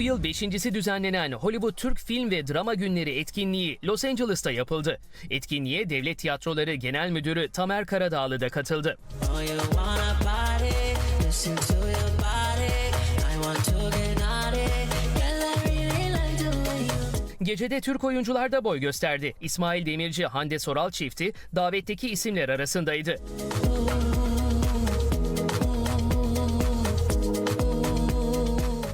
Bu yıl beşincisi düzenlenen Hollywood Türk Film ve Drama Günleri etkinliği Los Angeles'ta yapıldı. Etkinliğe Devlet Tiyatroları Genel Müdürü Tamer Karadağlı da katıldı. Oh. Gecede Türk oyuncular da boy gösterdi. İsmail Demirci, Hande Soral çifti davetteki isimler arasındaydı.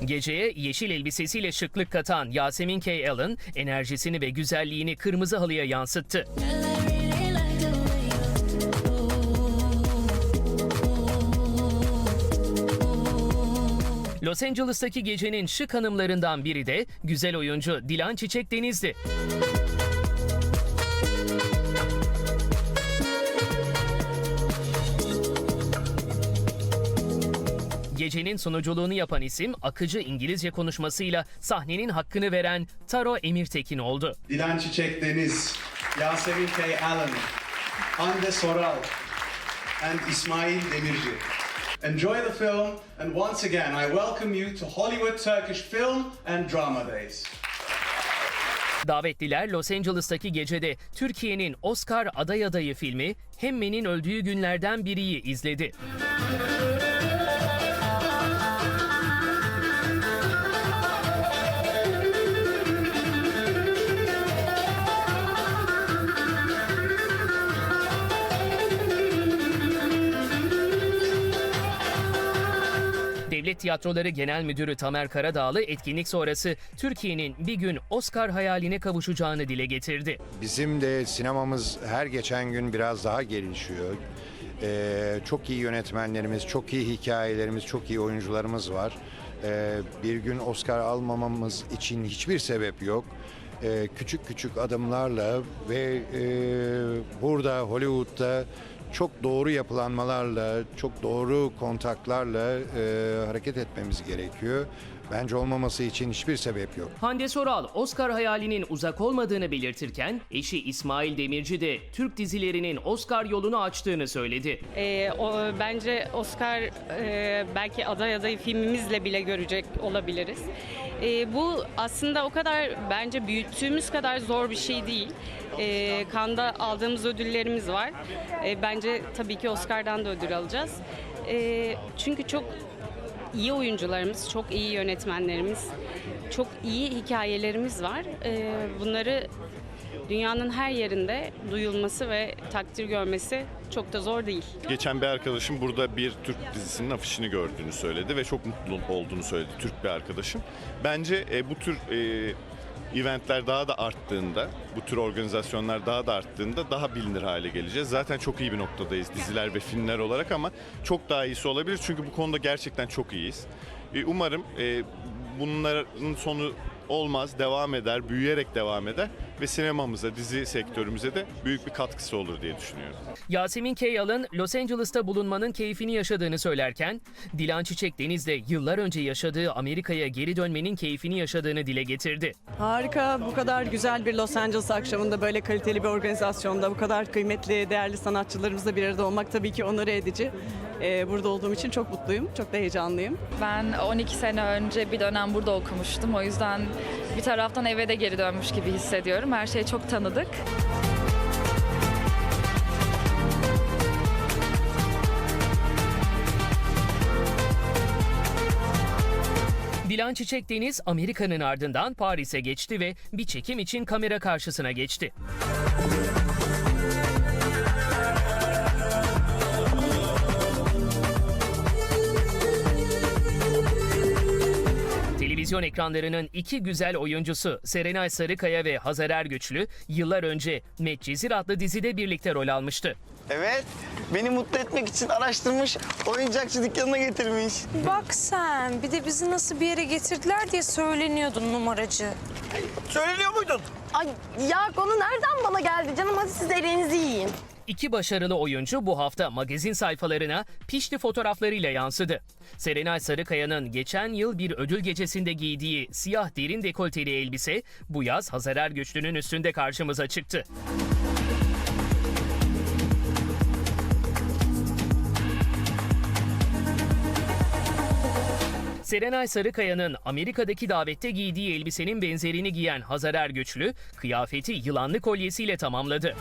Geceye yeşil elbisesiyle şıklık katan Yasemin K. Allen enerjisini ve güzelliğini kırmızı halıya yansıttı. Los Angeles'taki gecenin şık hanımlarından biri de güzel oyuncu Dilan Çiçek Deniz'di. Gecenin sunuculuğunu yapan isim akıcı İngilizce konuşmasıyla sahnenin hakkını veren Taro Emirtekin oldu. Dilan Çiçek Deniz, Yasemin K. Allen, Hande Soral, and İsmail Demirci. Enjoy the film, and once again, I welcome you to Hollywood Turkish Film and Drama Days. Davetliler Los Angeles'taki gecede Türkiye'nin Oscar aday adayı filmi Hemmen'in öldüğü günlerden biriyi izledi. Devlet Tiyatroları Genel Müdürü Tamer Karadağlı etkinlik sonrası Türkiye'nin bir gün Oscar hayaline kavuşacağını dile getirdi. Bizim de sinemamız her geçen gün biraz daha gelişiyor. Ee, çok iyi yönetmenlerimiz, çok iyi hikayelerimiz, çok iyi oyuncularımız var. Ee, bir gün Oscar almamamız için hiçbir sebep yok. Ee, küçük küçük adımlarla ve e, burada Hollywood'da çok doğru yapılanmalarla, çok doğru kontaklarla e, hareket etmemiz gerekiyor. Bence olmaması için hiçbir sebep yok. Hande Soral, Oscar hayalinin uzak olmadığını belirtirken eşi İsmail Demirci de Türk dizilerinin Oscar yolunu açtığını söyledi. Ee, o, bence Oscar e, belki aday adayı filmimizle bile görecek olabiliriz. Ee, bu aslında o kadar bence büyüttüğümüz kadar zor bir şey değil. Ee, Kanda aldığımız ödüllerimiz var. Ee, bence tabii ki Oscar'dan da ödül alacağız. Ee, çünkü çok iyi oyuncularımız, çok iyi yönetmenlerimiz, çok iyi hikayelerimiz var. Ee, bunları dünyanın her yerinde duyulması ve takdir görmesi çok da zor değil. Geçen bir arkadaşım burada bir Türk dizisinin afişini gördüğünü söyledi ve çok mutlu olduğunu söyledi Türk bir arkadaşım. Bence e, bu tür e, eventler daha da arttığında, bu tür organizasyonlar daha da arttığında daha bilinir hale geleceğiz. Zaten çok iyi bir noktadayız diziler ve filmler olarak ama çok daha iyisi olabilir çünkü bu konuda gerçekten çok iyiyiz. E, umarım e, bunların sonu olmaz, devam eder, büyüyerek devam eder ve sinemamıza, dizi sektörümüze de büyük bir katkısı olur diye düşünüyorum. Yasemin K. Allen, Los Angeles'ta bulunmanın keyfini yaşadığını söylerken, Dilan Çiçek Deniz de yıllar önce yaşadığı Amerika'ya geri dönmenin keyfini yaşadığını dile getirdi. Harika, bu kadar güzel bir Los Angeles akşamında böyle kaliteli bir organizasyonda bu kadar kıymetli, değerli sanatçılarımızla bir arada olmak tabii ki onur edici. Ee, burada olduğum için çok mutluyum, çok da heyecanlıyım. Ben 12 sene önce bir dönem burada okumuştum. O yüzden bir taraftan eve de geri dönmüş gibi hissediyorum. Her şey çok tanıdık. Dilan Çiçek Deniz Amerika'nın ardından Paris'e geçti ve bir çekim için kamera karşısına geçti. Televizyon ekranlarının iki güzel oyuncusu Serenay Sarıkaya ve Hazar Ergüçlü yıllar önce Medcezir adlı dizide birlikte rol almıştı. Evet. Beni mutlu etmek için araştırmış, oyuncakçı dükkanına getirmiş. Bak sen bir de bizi nasıl bir yere getirdiler diye söyleniyordun numaracı. Söyleniyor muydun? Ay ya konu nereden bana geldi canım hadi siz elinizi yiyin. İki başarılı oyuncu bu hafta magazin sayfalarına pişti fotoğraflarıyla yansıdı. Serenay Sarıkaya'nın geçen yıl bir ödül gecesinde giydiği siyah derin dekolteli elbise bu yaz Hazar Ergüçlü'nün üstünde karşımıza çıktı. Serenay Sarıkaya'nın Amerika'daki davette giydiği elbisenin benzerini giyen Hazar Ergüçlü, kıyafeti yılanlı kolyesiyle tamamladı.